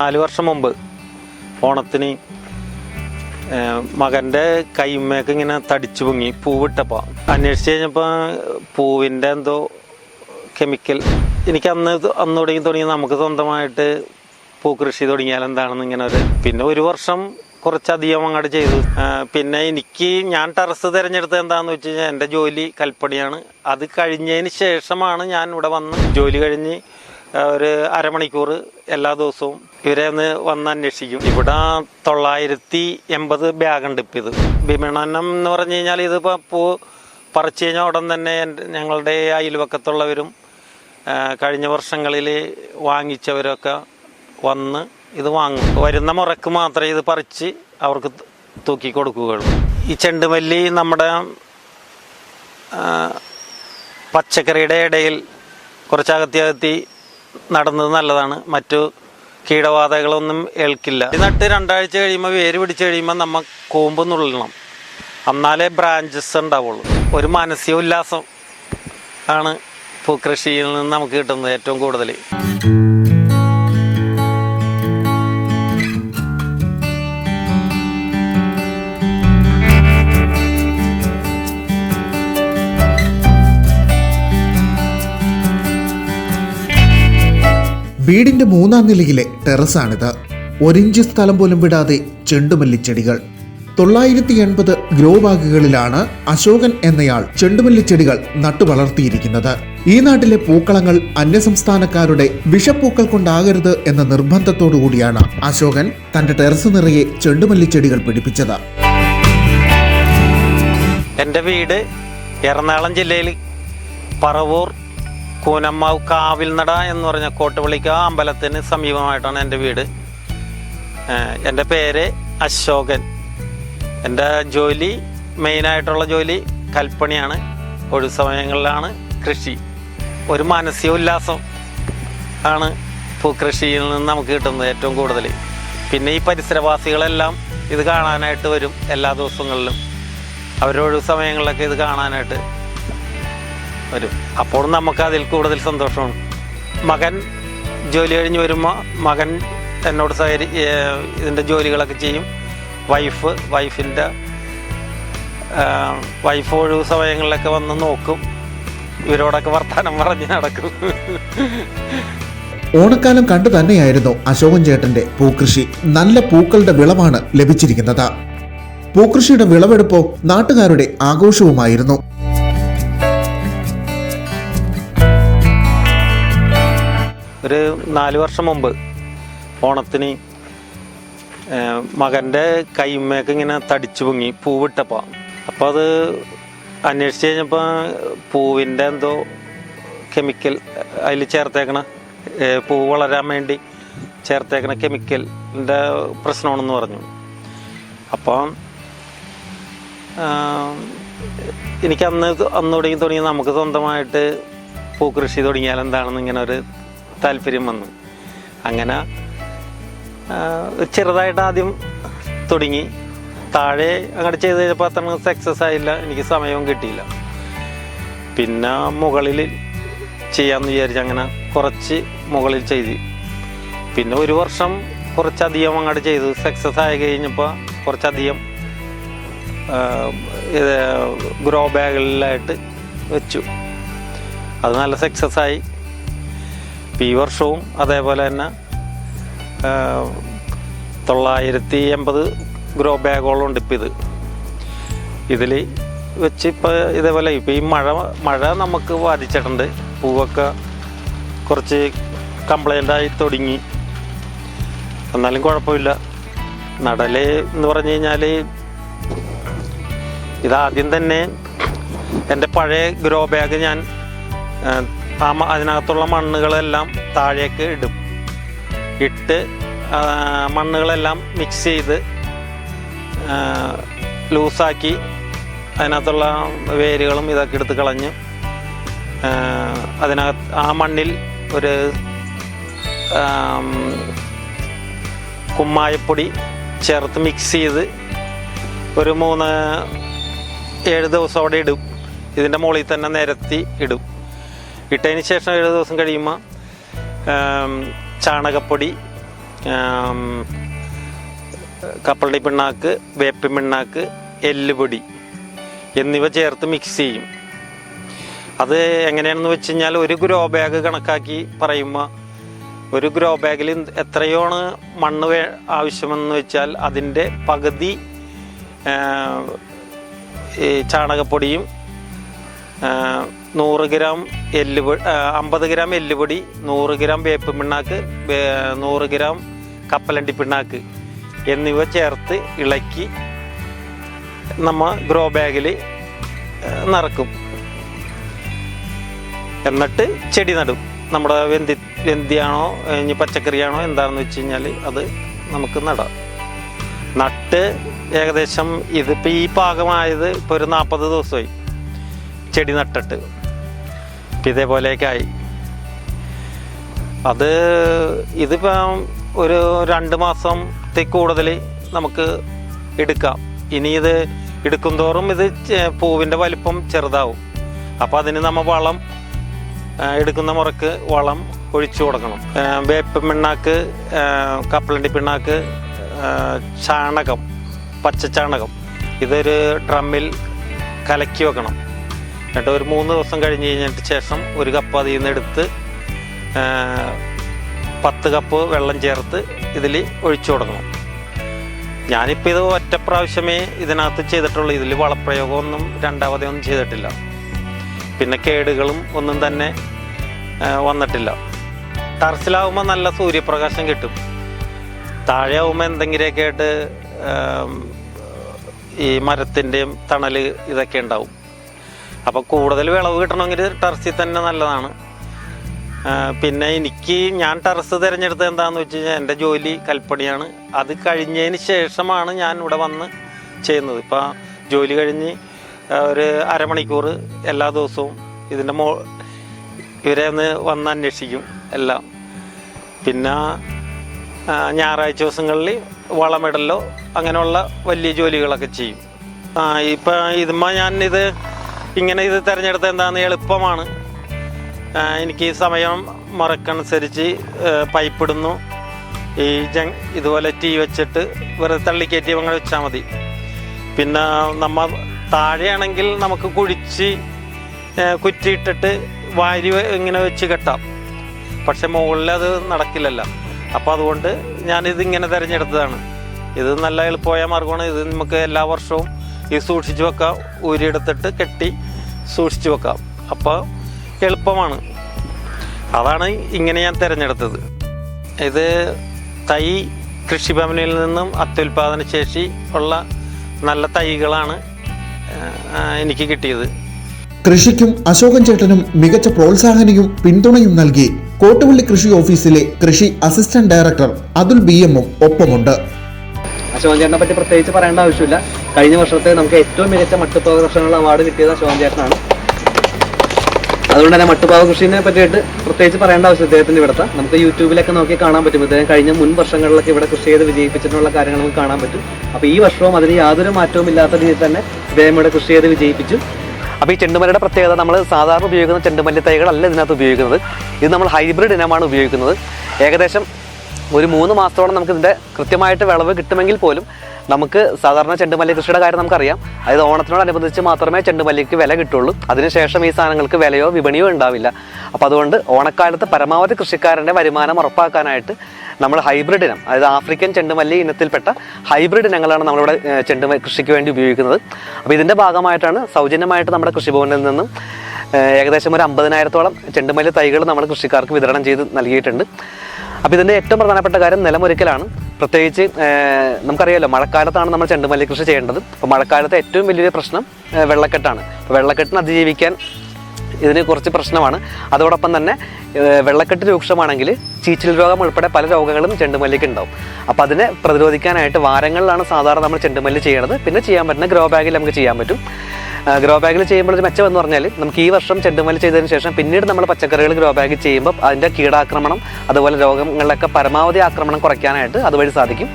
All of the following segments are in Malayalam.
നാല് വർഷം മുമ്പ് ഓണത്തിന് മകന്റെ കൈമേക്ക് ഇങ്ങനെ തടിച്ചു പൊങ്ങി പൂവിട്ടപ്പോൾ അന്വേഷിച്ച് കഴിഞ്ഞപ്പോൾ പൂവിന്റെ എന്തോ കെമിക്കൽ. എനിക്ക് അന്ന് അന്ന് തുടങ്ങി തുടങ്ങി നമുക്ക് സ്വന്തമായിട്ട് പൂക്കൃഷി തുടങ്ങിയാൽ എന്താണെന്ന് ഇങ്ങനെ ഒരു പിന്നെ ഒരു വർഷം കുറച്ചധികം അങ്ങോട്ട് ചെയ്തു. പിന്നെ എനിക്ക് ഞാൻ ടെറസ് തിരഞ്ഞെടുത്തത് എന്താണെന്ന് വെച്ച് കഴിഞ്ഞാൽ എന്റെ ജോലി കൽപ്പണിയാണ് അത് കഴിഞ്ഞതിന് ശേഷമാണ് ഞാൻ ഇവിടെ വന്ന് ജോലി കഴിഞ്ഞ് ഒരു അരമണിക്കൂർ എല്ലാ ദിവസവും ഇവരെ ഒന്ന് വന്ന് അന്വേഷിക്കും. ഇവിടെ തൊള്ളായിരത്തി എൺപത് ബാഗുണ്ട് ഇപ്പം ഇത്. വിപണനം എന്ന് പറഞ്ഞു കഴിഞ്ഞാൽ ഇതിപ്പോൾ പൂ പറിച്ചു കഴിഞ്ഞാൽ ഉടൻ തന്നെ ഞങ്ങളുടെ അയൽവക്കത്തുള്ളവരും കഴിഞ്ഞ വർഷങ്ങളിൽ വാങ്ങിച്ചവരൊക്കെ വന്ന് ഇത് വാങ്ങും വരുന്ന മുറക്ക് മാത്രമേ ഇത് പറിച്ച് അവർക്ക് തൂക്കി കൊടുക്കുകയുള്ളൂ. ഈ ചെണ്ടുമല്ലി നമ്മുടെ പച്ചക്കറിയുടെ ഇടയിൽ കുറച്ചകത്തി നടന്നത് നല്ലതാണ്. മറ്റു കീടബാധകളൊന്നും ഏൽക്കില്ല. നട്ട് രണ്ടാഴ്ച കഴിയുമ്പോൾ വേര് പിടിച്ച് കഴിയുമ്പോൾ നമ്മൾ കൂമ്പ് നുള്ളണം. എന്നാലേ ബ്രാഞ്ചസ് ഉണ്ടാവുള്ളൂ. ഒരു മാനസിക ഉല്ലാസം ആണ് പൂക്കൃഷിയിൽ നിന്ന് നമുക്ക് കിട്ടുന്നത് ഏറ്റവും കൂടുതൽ വീടിന്റെ മൂന്നാം നിലയിലെ ടെറസാണിത്. ഒരിഞ്ച് സ്ഥലം പോലും വിടാതെ ചെണ്ടുമല്ലിച്ചെടികൾ തൊള്ളായിരത്തി എൺപത് ഗ്രോ ബാഗുകളിലാണ് അശോകൻ എന്നയാൾ ചെണ്ടുമല്ലിച്ചെടികൾ നട്ടുവളർത്തിയിരിക്കുന്നത് ഈ നാട്ടിലെ പൂക്കളങ്ങൾ അന്യസംസ്ഥാനക്കാരുടെ വിഷപ്പൂക്കൾ കൊണ്ടാകരുത് എന്ന നിർബന്ധത്തോടു കൂടിയാണ് അശോകൻ തന്റെ ടെറസ് നിറയെ ചെണ്ടുമല്ലിച്ചെടികൾ പിടിപ്പിച്ചത്. എന്റെ വീട് എറണാകുളം ജില്ലയിൽ പറവൂർ കൂനമ്മാവ് കാവിൽനട എന്ന് പറഞ്ഞ കോട്ടുപള്ളിക്ക അമ്പലത്തിന് സമീപമായിട്ടാണ് എന്റെ വീട്. എന്റെ പേര് അശോകൻ. എന്റെ ജോലി മെയിനായിട്ടുള്ള ജോലി കൽപ്പണിയാണ്. ഒഴിവ് സമയങ്ങളിലാണ് കൃഷി. ഒരു മാനസിക ഉല്ലാസം ആണ് പൂക്കൃഷിയിൽ നിന്ന് നമുക്ക് കിട്ടുന്നത് ഏറ്റവും കൂടുതൽ. പിന്നെ ഈ പരിസരവാസികളെല്ലാം ഇത് കാണാനായിട്ട് വരും എല്ലാ ദിവസങ്ങളിലും. അവരൊഴിവ് സമയങ്ങളിലൊക്കെ ഇത് കാണാനായിട്ട് വരും. അപ്പോൾ നമുക്ക് അതിൽ കൂടുതൽ സന്തോഷമാണ്. മകൻ ജോലി കഴിഞ്ഞ് വരുമ്പോൾ മകൻ എന്നോട് സഹകരി ഏഹ് ഇതിന്റെ ജോലികളൊക്കെ ചെയ്യും. വൈഫ് വൈഫിന്റെ വൈഫ് ഒഴിവ് സമയങ്ങളിലൊക്കെ വന്ന് നോക്കും. ഇവരോടൊക്കെ വർത്തമാനം പറഞ്ഞ് നടക്കും. ഓണക്കാലം കണ്ടു തന്നെയായിരുന്നു അശോകൻ ചേട്ടന്റെ പൂക്കൃഷി. നല്ല പൂക്കളുടെ വിളവാണ് ലഭിച്ചിരിക്കുന്നത്. പൂക്കൃഷിയുടെ വിളവെടുപ്പോ നാട്ടുകാരുടെ ആഘോഷവുമായിരുന്നു. ഒരു നാല് വർഷം മുമ്പ് ഓണത്തിന് മകന്റെ കൈമേക്ക് ഇങ്ങനെ തടിച്ചു പൊങ്ങി പൂവിട്ടപ്പോൾ അപ്പോൾ അത് അന്വേഷിച്ച് കഴിഞ്ഞപ്പോൾ പൂവിന്റെ എന്തോ കെമിക്കൽ അതിൽ ചേർത്തേക്കണ പൂ വളരാൻ വേണ്ടി ചേർത്തേക്കണ കെമിക്കലിന്റെ പ്രശ്നമാണെന്ന് പറഞ്ഞു. അപ്പം എനിക്ക് അന്ന് അന്ന് തുടങ്ങി തുടങ്ങി നമുക്ക് സ്വന്തമായിട്ട് പൂക്കൃഷി തുടങ്ങിയാൽ എന്താണെന്ന് ഇങ്ങനെ ഒരു താല്പര്യം വന്നു. അങ്ങനെ ചെറുതായിട്ട് ആദ്യം തുടങ്ങി. താഴെ അങ്ങോട്ട് ചെയ്ത് കഴിഞ്ഞപ്പോൾ അത്ര സക്സസ് ആയില്ല എനിക്ക് സമയവും കിട്ടിയില്ല. പിന്നെ മുകളിൽ ചെയ്യാമെന്ന് വിചാരിച്ച് അങ്ങനെ കുറച്ച് മുകളിൽ ചെയ്തു. പിന്നെ ഒരു വർഷം കുറച്ചധികം അങ്ങോട്ട് ചെയ്തു. സക്സസ് ആയി കഴിഞ്ഞപ്പോൾ കുറച്ചധികം ഗ്രോ ബാഗുകളിലായിട്ട് വെച്ചു. അത് നല്ല സക്സസ് ആയി. ഈ വർഷവും അതേപോലെ തന്നെ തൊള്ളായിരത്തി എൺപത് ഗ്രോ ബാഗോളം ഉണ്ട് ഇപ്പം ഇത്. ഇതിൽ വെച്ച് ഇപ്പോൾ ഇതേപോലെ ഇപ്പം ഈ മഴ മഴ നമുക്ക് ബാധിച്ചിട്ടുണ്ട്. പൂവൊക്കെ കുറച്ച് കംപ്ലൈന്റ് ആയി തുടങ്ങി. എന്നാലും കുഴപ്പമില്ല. നടൽ എന്ന് പറഞ്ഞു കഴിഞ്ഞാൽ ഇതാദ്യം തന്നെ എന്റെ പഴയ ഗ്രോ ബാഗ് ഞാൻ ആ, അതിനകത്തുള്ള മണ്ണുകളെല്ലാം താഴേക്ക് ഇടും. ഇട്ട് മണ്ണുകളെല്ലാം മിക്സ് ചെയ്ത് ലൂസാക്കി അതിനകത്തുള്ള വേരുകളും ഇതൊക്കെ എടുത്ത് കളഞ്ഞ് അതിനകത്ത് ആ മണ്ണിൽ ഒരു കുമ്മായപ്പൊടി ചേർത്ത് മിക്സ് ചെയ്ത് ഒരു മൂന്ന് ഏഴ് ദിവസം അവിടെ ഇടും. ഇതിന്റെ മുകളിൽ തന്നെ നിരത്തി ഇടും. ഇട്ടതിന് ശേഷം ഏഴ് ദിവസം കഴിയുമ്പോൾ ചാണകപ്പൊടി കപ്പളടി പിണ്ണാക്ക് വേപ്പിൻ പിണ്ണാക്ക് എല്ലുപൊടി എന്നിവ ചേർത്ത് മിക്സ് ചെയ്യും. അത് എങ്ങനെയാണെന്ന് വെച്ച് കഴിഞ്ഞാൽ ഒരു ഗ്രോ ബാഗ് കണക്കാക്കി പറയുമ്പോൾ ഒരു ഗ്രോ ബാഗിൽ എത്രയോണ് മണ്ണ് വേ ആവശ്യമെന്ന് വെച്ചാൽ അതിന്റെ പകുതി ചാണകപ്പൊടിയും നൂറ് ഗ്രാം എല്ലുപൊടി അമ്പത് ഗ്രാം എല്ലുപൊടി നൂറ് ഗ്രാം വേപ്പ് പിണ്ണാക്ക് നൂറ് ഗ്രാം കപ്പലണ്ടി പിണ്ണാക്ക് എന്നിവ ചേർത്ത് ഇളക്കി നമ്മൾ ഗ്രോ ബാഗിൽ നിറക്കും. എന്നിട്ട് ചെടി നടും. നമ്മുടെ വെന്തി വെന്തിയാണോ ഇനി പച്ചക്കറിയാണോ എന്താണെന്ന് വെച്ച് കഴിഞ്ഞാൽ അത് നമുക്ക് നടാം. നട്ട് ഏകദേശം ഇതിപ്പോൾ ഈ പാകമായത് ഇപ്പോൾ ഒരു നാൽപ്പത് ദിവസമായി ചെടി നട്ടിട്ട്. ഇതേപോലെയൊക്കെ ആയി അത് ഇതിപ്പം ഒരു രണ്ട് മാസത്തിൽ കൂടുതൽ നമുക്ക് എടുക്കാം. ഇനി ഇത് എടുക്കും തോറും ഇത് പൂവിന്റെ വലിപ്പം ചെറുതാവും. അപ്പോൾ അതിന് നമ്മൾ വളം എടുക്കുന്ന മുറക്ക് വളം ഒഴിച്ചു കൊടുക്കണം. വേപ്പ് പിണ്ണാക്ക് കപ്പലണ്ടി പിണ്ണാക്ക് ചാണകം പച്ച ചാണകം ഇതൊരു ഡ്രമ്മിൽ കലക്കി വെക്കണം. എന്നിട്ട് ഒരു മൂന്ന് ദിവസം കഴിഞ്ഞ് കഴിഞ്ഞിട്ട് ശേഷം ഒരു കപ്പ് അതിൽ നിന്ന് എടുത്ത് പത്ത് കപ്പ് വെള്ളം ചേർത്ത് ഇതിൽ ഒഴിച്ചു കൊടുക്കണം. ഞാനിപ്പോൾ ഇത് ഒറ്റ പ്രാവശ്യമേ ഇതിനകത്ത് ചെയ്തിട്ടുള്ളൂ. ഇതിൽ വളപ്രയോഗമൊന്നും രണ്ടാമതൊന്നും ചെയ്തിട്ടില്ല. പിന്നെ കേടുകളും ഒന്നും തന്നെ വന്നിട്ടില്ല. ടർസിലാവുമ്പോൾ നല്ല സൂര്യപ്രകാശം കിട്ടും. താഴെ ആവുമ്പോൾ എന്തെങ്കിലുമൊക്കെ ആയിട്ട് ഈ മരത്തിന്റെയും തണൽ ഇതൊക്കെ ഉണ്ടാവും. അപ്പോൾ കൂടുതൽ വിളവ് കിട്ടണമെങ്കിൽ ടെറസിൽ തന്നെ നല്ലതാണ്. പിന്നെ എനിക്ക് ഞാൻ ടെറസ് തിരഞ്ഞെടുത്തത് എന്താണെന്ന് വെച്ച് കഴിഞ്ഞാൽ എന്റെ ജോലി കൽപ്പണിയാണ്. അത് കഴിഞ്ഞതിന് ശേഷമാണ് ഞാൻ ഇവിടെ വന്ന് ചെയ്യുന്നത്. ഇപ്പോൾ ജോലി കഴിഞ്ഞ് ഒരു അരമണിക്കൂർ എല്ലാ ദിവസവും ഇതിന്റെ മോ ഇവരെ ഒന്ന് വന്ന് അന്വേഷിക്കും എല്ലാം. പിന്നെ ഞായറാഴ്ച ദിവസങ്ങളിൽ വളമിടലോ അങ്ങനെയുള്ള വലിയ ജോലികളൊക്കെ ചെയ്യും. ഇപ്പം ഇതുമ്മ ഞാൻ ഇത് ഇങ്ങനെ ഇത് തിരഞ്ഞെടുത്ത എന്താണെന്ന് എളുപ്പമാണ്. എനിക്ക് ഈ സമയം മറക്കനുസരിച്ച് പൈപ്പ് ഇടുന്നു ഈ ജങ് ഇതുപോലെ ടീ വെച്ചിട്ട് വെറുതെ തള്ളിക്കയറ്റി അങ്ങനെ വെച്ചാൽ മതി. പിന്നെ നമ്മൾ താഴെയാണെങ്കിൽ നമുക്ക് കുഴിച്ച് കുറ്റിയിട്ടിട്ട് വാരി ഇങ്ങനെ വെച്ച് കെട്ടാം. പക്ഷെ മുകളിൽ അത് നടക്കില്ലല്ലോ. അപ്പോൾ അതുകൊണ്ട് ഞാനിത് ഇങ്ങനെ തിരഞ്ഞെടുത്തതാണ്. ഇത് നല്ല എളുപ്പമായ മാർഗമാണ്. ഇത് നമുക്ക് എല്ലാ വർഷവും ഇത് സൂക്ഷിച്ചു വെക്കാം ഊരിയെടുത്തിട്ട് കെട്ടി സൂക്ഷിച്ചു വെക്കാം. അപ്പോൾ എളുപ്പമാണ്. അതാണ് ഇങ്ങനെ ഞാൻ തിരഞ്ഞെടുത്തത്. ഇത് തൈ കൃഷിഭവനിൽ നിന്നും അത്യുൽപാദന ശേഷി ഉള്ള നല്ല തൈകളാണ് എനിക്ക് കിട്ടിയത്. കൃഷിക്കും അശോകൻ ചേട്ടനും മികച്ച പ്രോത്സാഹനവും പിന്തുണയും നൽകി കോട്ടുപള്ളി കൃഷി ഓഫീസിലെ കൃഷി അസിസ്റ്റന്റ് ഡയറക്ടർ അതുൽ ബി എമ്മും ഒപ്പമുണ്ട്. അശോകൻ ചേട്ടനെ പറ്റി പ്രത്യേകിച്ച് പറയേണ്ട ആവശ്യമില്ല. കഴിഞ്ഞ വർഷത്തെ നമുക്ക് ഏറ്റവും മികച്ച മട്ടുപ്പാവ് കർഷകനുള്ള അവാർഡ് കിട്ടിയത് ശോഭൻ ചേട്ടനാണ്. അതുകൊണ്ട് തന്നെ മട്ടുപാവ കൃഷിനെ പറ്റിയിട്ട് പ്രത്യേകിച്ച് പറയേണ്ട ആവശ്യം ഇദ്ദേഹത്തിന്റെ ഇവിടുത്തെ. നമുക്ക് യൂട്യൂബിലൊക്കെ നോക്കി കാണാൻ പറ്റും. ഇദ്ദേഹം കഴിഞ്ഞ മുൻ വർഷങ്ങളിലൊക്കെ ഇവിടെ കൃഷി ചെയ്ത് വിജയിപ്പിച്ചിട്ടുള്ള കാര്യങ്ങൾ നമുക്ക് കാണാൻ പറ്റും. അപ്പോൾ ഈ വർഷവും അതിന് യാതൊരു മാറ്റവും ഇല്ലാത്ത രീതിയിൽ തന്നെ ഇദ്ദേഹം ഇവിടെ കൃഷി ചെയ്ത് വിജയിപ്പിച്ചു. അപ്പോൾ ഈ ചെണ്ടുമല്ലിയുടെ പ്രത്യേകത നമ്മൾ സാധാരണ ഉപയോഗിക്കുന്ന ചെണ്ടുമല്ലി തൈകളല്ല ഇതിനകത്ത് ഉപയോഗിക്കുന്നത്. ഇത് നമ്മൾ ഹൈബ്രിഡ് ഇനമാണ് ഉപയോഗിക്കുന്നത്. ഏകദേശം ഒരു മൂന്ന് മാസത്തോളം നമുക്ക് ഇതിന്റെ കൃത്യമായിട്ട് വിളവ് കിട്ടുമെങ്കിൽ പോലും നമുക്ക് സാധാരണ ചെണ്ടുമല്ലി കൃഷിയുടെ കാര്യം നമുക്കറിയാം. അതായത് ഓണത്തിനോടനുബന്ധിച്ച് മാത്രമേ ചെണ്ടുമല്ലിക്ക് വില കിട്ടുള്ളൂ. അതിനുശേഷം ഈ സാധനങ്ങൾക്ക് വിലയോ വിപണിയോ ഉണ്ടാവില്ല. അപ്പോൾ അതുകൊണ്ട് ഓണക്കാലത്ത് പരമാവധി കൃഷിക്കാരന്റെ വരുമാനം ഉറപ്പാക്കാനായിട്ട് നമ്മൾ ഹൈബ്രിഡ് ഇനം അതായത് ആഫ്രിക്കൻ ചെണ്ടുമല്ലി ഇനത്തിൽപ്പെട്ട ഹൈബ്രിഡ് ഇനങ്ങളാണ് നമ്മളിവിടെ ചെണ്ടുമല്ലി ചെണ്ടുമ കൃഷിക്ക് വേണ്ടി ഉപയോഗിക്കുന്നത്. അപ്പോൾ ഇതിന്റെ ഭാഗമായിട്ടാണ് സൗജന്യമായിട്ട് നമ്മുടെ കൃഷിഭവനിൽ നിന്നും ഏകദേശം ഒരു അമ്പതിനായിരത്തോളം ചെണ്ടുമല്ലി തൈകൾ നമ്മൾ കൃഷിക്കാർക്ക് വിതരണം ചെയ്ത് നൽകിയിട്ടുണ്ട്. അപ്പോൾ ഇതിന്റെ ഏറ്റവും പ്രധാനപ്പെട്ട കാര്യം നിലമൊരുക്കലാണ്. പ്രത്യേകിച്ച് നമുക്കറിയാമല്ലോ മഴക്കാലത്താണ് നമ്മൾ ചെണ്ടുമല്ലി കൃഷി ചെയ്യേണ്ടത്. അപ്പോൾ മഴക്കാലത്തെ ഏറ്റവും വലിയൊരു പ്രശ്നം വെള്ളക്കെട്ടാണ്. അപ്പോൾ വെള്ളക്കെട്ടിന് അതിജീവിക്കാൻ ഇതിന് കുറച്ച് പ്രശ്നമാണ്. അതോടൊപ്പം തന്നെ വെള്ളക്കെട്ട് രൂക്ഷമാണെങ്കിൽ ചീച്ചിൽ രോഗം ഉൾപ്പെടെ പല രോഗങ്ങളും ചെണ്ടുമല്ലിക്ക് ഉണ്ടാവും. അപ്പോൾ അതിനെ പ്രതിരോധിക്കാനായിട്ട് വാരങ്ങളിലാണ് സാധാരണ നമ്മൾ ചെണ്ടുമല്ലി ചെയ്യണത്. പിന്നെ ചെയ്യാൻ പറ്റുന്ന ഗ്രോ ബാഗിൽ നമുക്ക് ചെയ്യാൻ പറ്റും. ഗ്രോ ബാഗിൽ ചെയ്യുമ്പോൾ ഒരു മെച്ചം എന്ന് പറഞ്ഞാൽ നമുക്ക് ഈ വർഷം ചെണ്ടുമല്ലി ചെയ്തതിന് ശേഷം പിന്നീട് നമ്മൾ പച്ചക്കറികൾ ഗ്രോ ബാഗിൽ ചെയ്യുമ്പോൾ അതിന്റെ കീടാക്രമണം അതുപോലെ രോഗങ്ങളിലൊക്കെ പരമാവധി ആക്രമണം കുറയ്ക്കാനായിട്ട് അതുവഴി സാധിക്കും.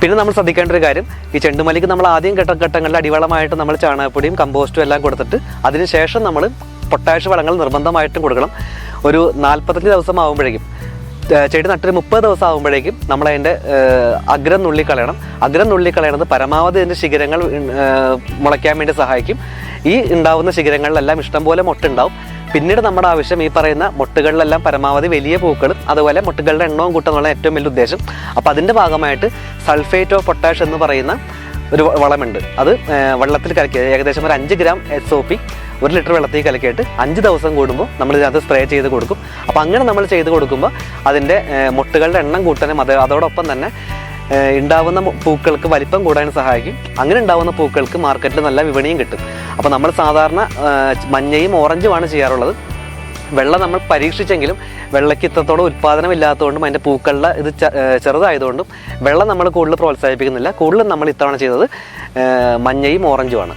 പിന്നെ നമ്മൾ ശ്രദ്ധിക്കേണ്ട ഒരു കാര്യം ഈ ചെണ്ടുമല്ലിക്ക് നമ്മൾ ആദ്യം ഘട്ട ഘട്ടങ്ങളിൽ അടിവളമായിട്ട് നമ്മൾ ചാണകപ്പൊടിയും കമ്പോസ്റ്റും എല്ലാം കൊടുത്തിട്ട് അതിനുശേഷം നമ്മൾ പൊട്ടാഷ് വളങ്ങൾ നിർബന്ധമായിട്ടും കൊടുക്കണം. ഒരു നാൽപ്പത്തഞ്ച് ദിവസം ആകുമ്പോഴേക്കും ചെടി നട്ടൊരു മുപ്പത് ദിവസം ആകുമ്പോഴേക്കും നമ്മൾ അതിന്റെ അഗ്രം നുള്ളിക്കളയണം. അഗ്രം നുള്ളിക്കളയണത് പരമാവധി അതിന്റെ ശിഖരങ്ങൾ മുളയ്ക്കാൻ വേണ്ടി സഹായിക്കും. ഈ ഉണ്ടാവുന്ന ശിഖരങ്ങളിലെല്ലാം ഇഷ്ടംപോലെ മൊട്ടുണ്ടാവും. പിന്നീട് നമ്മുടെ ആവശ്യം ഈ പറയുന്ന മൊട്ടുകളിലെല്ലാം പരമാവധി വലിയ പൂക്കളും അതുപോലെ മുട്ടുകളുടെ എണ്ണവും കൂട്ടുന്നുള്ള ഏറ്റവും വലിയ ഉദ്ദേശം. അപ്പോൾ അതിന്റെ ഭാഗമായിട്ട് സൾഫേറ്റ് ഓഫ് പൊട്ടാഷ് എന്ന് പറയുന്ന ഒരു വളമുണ്ട്. അത് വെള്ളത്തിൽ കലക്കി ഏകദേശം ഒരു അഞ്ച് ഗ്രാം എസ് ഒ പി ഒരു ലിറ്റർ വെള്ളത്തിൽ കലക്കിയിട്ട് അഞ്ച് ദിവസം കൂടുമ്പോൾ നമ്മൾ ഇതിനകത്ത് സ്പ്രേ ചെയ്ത് കൊടുക്കും. അപ്പോൾ അങ്ങനെ നമ്മൾ ചെയ്ത് കൊടുക്കുമ്പോൾ അതിന്റെ മുട്ടുകളുടെ എണ്ണം കൂട്ടാനും അത് അതോടൊപ്പം തന്നെ ഉണ്ടാവുന്ന പൂക്കൾക്ക് വലിപ്പം കൂടാനും സഹായിക്കും. അങ്ങനെ ഉണ്ടാവുന്ന പൂക്കൾക്ക് മാർക്കറ്റിൽ നല്ല വിപണിയും കിട്ടും. അപ്പോൾ നമ്മൾ സാധാരണ മഞ്ഞയും ഓറഞ്ചുമാണ് ചെയ്യാറുള്ളത്. വെള്ളം നമ്മൾ പരീക്ഷിച്ചെങ്കിലും വെള്ളയ്ക്ക് ഇത്രത്തോളം ഉൽപ്പാദനം ഇല്ലാത്തതുകൊണ്ടും അതിന്റെ പൂക്കളുടെ ഇത് ചെറുതായതുകൊണ്ടും വെള്ളം നമ്മൾ കൂടുതൽ പ്രോത്സാഹിപ്പിക്കുന്നില്ല. കൂടുതലും നമ്മൾ ഇത്തവണ ചെയ്തത് മഞ്ഞയും ഓറഞ്ചുമാണ്.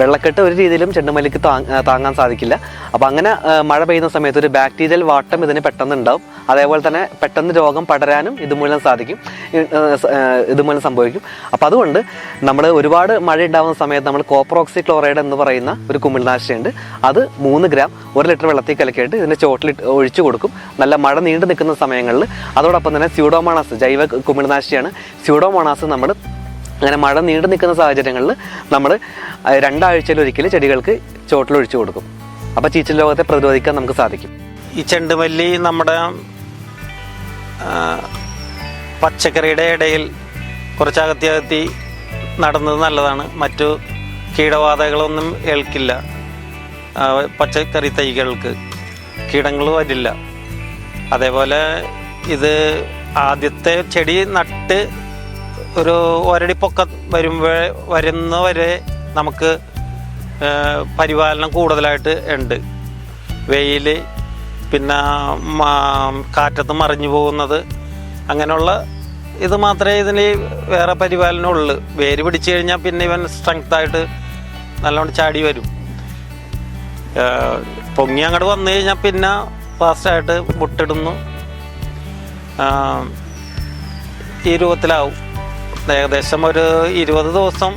വെള്ളക്കെട്ട് ഒരു രീതിയിലും ചെണ്ടുമല്ലിക്ക് താങ്ങാൻ സാധിക്കില്ല. അപ്പോൾ അങ്ങനെ മഴ പെയ്യുന്ന സമയത്ത് ഒരു ബാക്ടീരിയൽ വാട്ടം ഇതിന് പെട്ടെന്ന് ഉണ്ടാവും അതേപോലെ തന്നെ പെട്ടെന്ന് രോഗം പടരാനും ഇതുമൂലം സാധിക്കും. ഇതുമൂലം സംഭവിക്കും. അപ്പോൾ അതുകൊണ്ട് നമ്മൾ ഒരുപാട് മഴ ഉണ്ടാകുന്ന സമയത്ത് നമ്മൾ കോപ്രോക്സി ക്ലോറൈഡ് എന്ന് പറയുന്ന ഒരു കുമിൾനാശിനിയുണ്ട്. അത് മൂന്ന് ഗ്രാം ഒരു ലിറ്റർ വെള്ളത്തിൽ കലക്കിയിട്ട് ഇതിന്റെ ചോട്ടിൽ ഒഴിച്ചു കൊടുക്കും. നല്ല മഴ നീണ്ടു നിൽക്കുന്ന സമയങ്ങളിൽ അതോടൊപ്പം തന്നെ സ്യൂഡോമോണാസ് ജൈവ കുമിൾനാശിനിയാണ്. സ്യൂഡോമോണാസ് നമ്മൾ അങ്ങനെ മഴ നീണ്ടു നിൽക്കുന്ന സാഹചര്യങ്ങളിൽ നമ്മൾ രണ്ടാഴ്ചയിൽ ഒരിക്കൽ ചെടികൾക്ക് ചോട്ടിലൊഴിച്ചു കൊടുക്കും. അപ്പോൾ ചീച്ചൽ രോഗത്തെ പ്രതിരോധിക്കാൻ നമുക്ക് സാധിക്കും. ഈ ചെണ്ടുമല്ലി നമ്മുടെ പച്ചക്കറിയുടെ ഇടയിൽ കുറച്ചകത്തി അകത്തി നടന്നത് നല്ലതാണ്. മറ്റു കീടബാധകളൊന്നും ഏൽക്കില്ല. പച്ചക്കറി തൈകൾക്ക് കീടങ്ങൾ വരില്ല. അതേപോലെ ഇത് ആദ്യത്തെ ചെടി നട്ട് ഒരു ഒരടിപ്പൊക്കെ വരുമ്പോ വരുമ്പോൾ വരുന്നവരെ നമുക്ക് ആ, പരിപാലനം കൂടുതലായിട്ട് ഉണ്ട്. വെയിൽ പിന്നെ കാറ്റത്ത് മറിഞ്ഞു പോകുന്നത് അങ്ങനെയുള്ള ഇത് മാത്രമേ ഇതിന് വേറെ പരിപാലനം ഉള്ളൂ. വേര് പിടിച്ചു കഴിഞ്ഞാൽ പിന്നെ ഇവൻ സ്ട്രെങ്ത് ആയിട്ട് നല്ലോണം ചാടി വരും. പൊങ്ങി അങ്ങോട്ട് വന്നു കഴിഞ്ഞാൽ പിന്നെ ഫാസ്റ്റായിട്ട് മുട്ടിടുന്നു. ഈ രൂപത്തിലാവും. ഏകദേശം ഒരു ഇരുപത് ദിവസം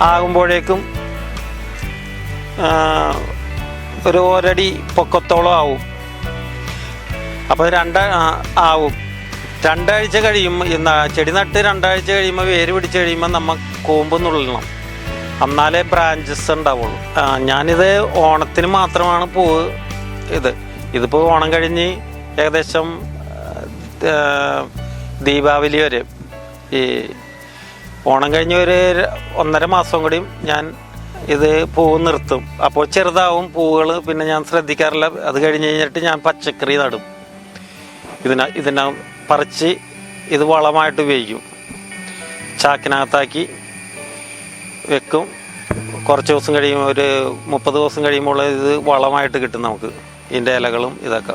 ആകുമ്പോഴേക്കും ഒരു ഒരടി പൊക്കത്തോളം ആവും. അപ്പോൾ രണ്ട ആവും. രണ്ടാഴ്ച കഴിയുമ്പോൾ ചെടി നട്ട് രണ്ടാഴ്ച കഴിയുമ്പോൾ വേര് പിടിച്ച് കഴിയുമ്പോൾ നമ്മൾ കൂമ്പ് നുള്ളണം. എന്നാലേ ബ്രാഞ്ചസ് ഉണ്ടാവുള്ളൂ. ഞാനിത് ഓണത്തിന് മാത്രമാണ് പൂവ് ഇത്. ഇതിപ്പോൾ ഓണം കഴിഞ്ഞ് ഏകദേശം ദീപാവലി വരെ. ഈ ഓണം കഴിഞ്ഞ് ഒരു ഒന്നര മാസം കൂടി ഞാൻ ഇത് പൂവ് നിർത്തും. അപ്പോൾ ചെറുതാവും പൂവുകൾ പിന്നെ ഞാൻ ശ്രദ്ധിക്കാറില്ല. അത് കഴിഞ്ഞ് കഴിഞ്ഞിട്ട് ഞാൻ പച്ചക്കറി നടും. ഇതിന ഇതിന പറിച്ച് ഇത് വളമായിട്ട് ഉപയോഗിക്കും. ചാക്കിനകത്താക്കി വെക്കും. കുറച്ച് ദിവസം കഴിയുമ്പോൾ ഒരു മുപ്പത് ദിവസം കഴിയുമ്പോൾ ഇത് വളമായിട്ട് കിട്ടും നമുക്ക്. ഇതിന്റെ ഇലകളും ഇതൊക്കെ.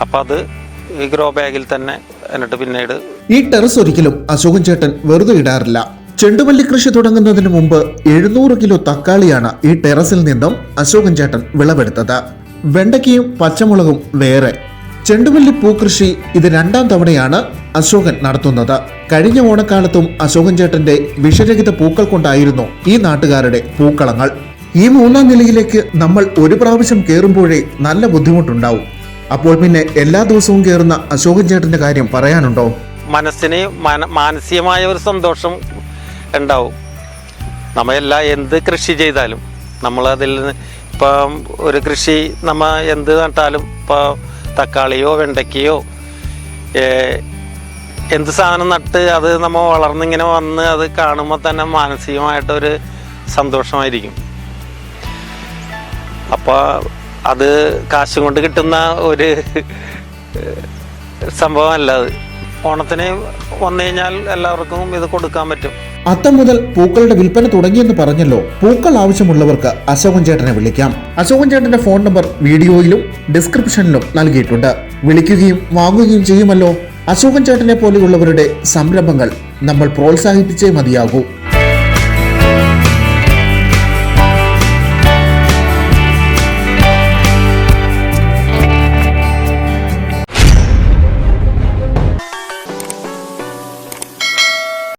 അപ്പം അത് ഈ ഗ്രോ ബാഗിൽ തന്നെ എന്നിട്ട് പിന്നീട് ഈ ടെറസ് ഒരിക്കലും അശോകൻ ചേട്ടൻ വെറുതെ ഇടാറില്ല. ചെണ്ടുമല്ലി കൃഷി തുടങ്ങുന്നതിന് മുമ്പ് എഴുന്നൂറ് കിലോ തക്കാളിയാണ് ഈ ടെറസിൽ നിന്നും അശോകൻ ചേട്ടൻ വിളവെടുത്തത്. വെണ്ടയ്ക്കയും പച്ചമുളകും വേറെ. ചെണ്ടുമല്ലി പൂക്കൃഷി ഇത് രണ്ടാം തവണയാണ് അശോകൻ നടത്തുന്നത്. കഴിഞ്ഞ ഓണക്കാലത്തും അശോകൻ ചേട്ടന്റെ വിഷരഹിത പൂക്കൾ കൊണ്ടായിരുന്നു ഈ നാട്ടുകാരുടെ പൂക്കളങ്ങൾ. ഈ മൂന്നാം നിലയിലേക്ക് നമ്മൾ ഒരു പ്രാവശ്യം കയറുമ്പോഴേ നല്ല ബുദ്ധിമുട്ടുണ്ടാവും. അപ്പോൾ പിന്നെ എല്ലാ ദിവസവും കയറുന്ന അശോകൻ ചേട്ടന്റെ കാര്യം പറയാനുണ്ടോ? മനസ്സിന് മാനസികമായ ഒരു സന്തോഷം ഉണ്ടാവും. നമ്മ എല്ലാ എന്ത് കൃഷി ചെയ്താലും നമ്മൾ അതിൽ നിന്ന് ഇപ്പം ഒരു കൃഷി നമ്മ എന്ത് നട്ടാലും ഇപ്പോൾ തക്കാളിയോ വെണ്ടയ്ക്കയോ എന്ത് സാധനം നട്ട് അത് നമ്മൾ വളർന്നിങ്ങനെ വന്ന് അത് കാണുമ്പോൾ തന്നെ മാനസികമായിട്ടൊരു സന്തോഷമായിരിക്കും. അപ്പോൾ അത് കാശും കൊണ്ട് കിട്ടുന്ന ഒരു സംഭവമല്ല അത്. ഓണത്തിന് വന്നു കഴിഞ്ഞാൽ എല്ലാവർക്കും ഇത് കൊടുക്കാൻ പറ്റും. അത്തം മുതൽ പൂക്കളുടെ വിൽപ്പന തുടങ്ങിയെന്ന് പറഞ്ഞല്ലോ. പൂക്കൾ ആവശ്യമുള്ളവർക്ക് അശോകൻ ചേട്ടനെ വിളിക്കാം. അശോകൻ ചേട്ടന്റെ ഫോൺ നമ്പർ വീഡിയോയിലും ഡിസ്ക്രിപ്ഷനിലും നൽകിയിട്ടുണ്ട്. വിളിക്കുകയും വാങ്ങുകയും ചെയ്യുമല്ലോ. അശോകൻ ചേട്ടനെ പോലെയുള്ളവരുടെ സംരംഭങ്ങൾ നമ്മൾ പ്രോത്സാഹിപ്പിച്ചേ മതിയാകൂ.